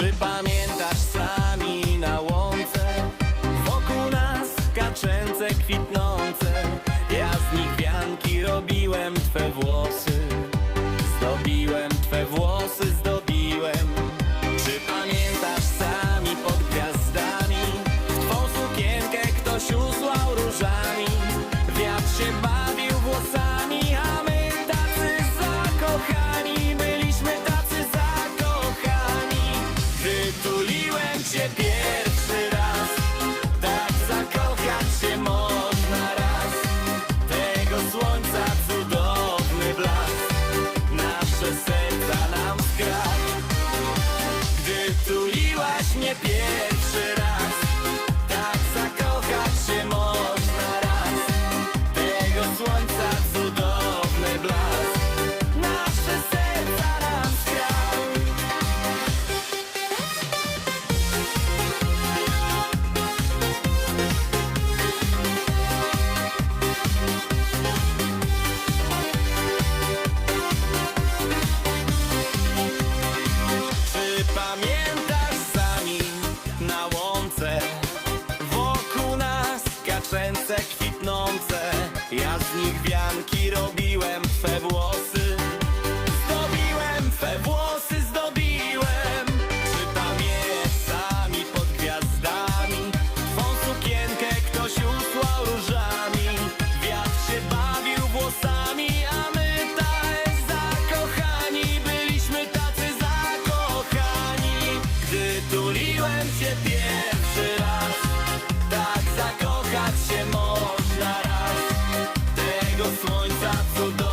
Czy pamiętasz sami na łące? Wokół nas kaczęce kwitnące. Ja z nich wianki robiłem Twe włosy Cię pierwszy raz Tak zakochać się można raz. Tego słońca cudowny blask Nasze serca nam skradł Gdy tuliłaś mnie pierwszy Nacional.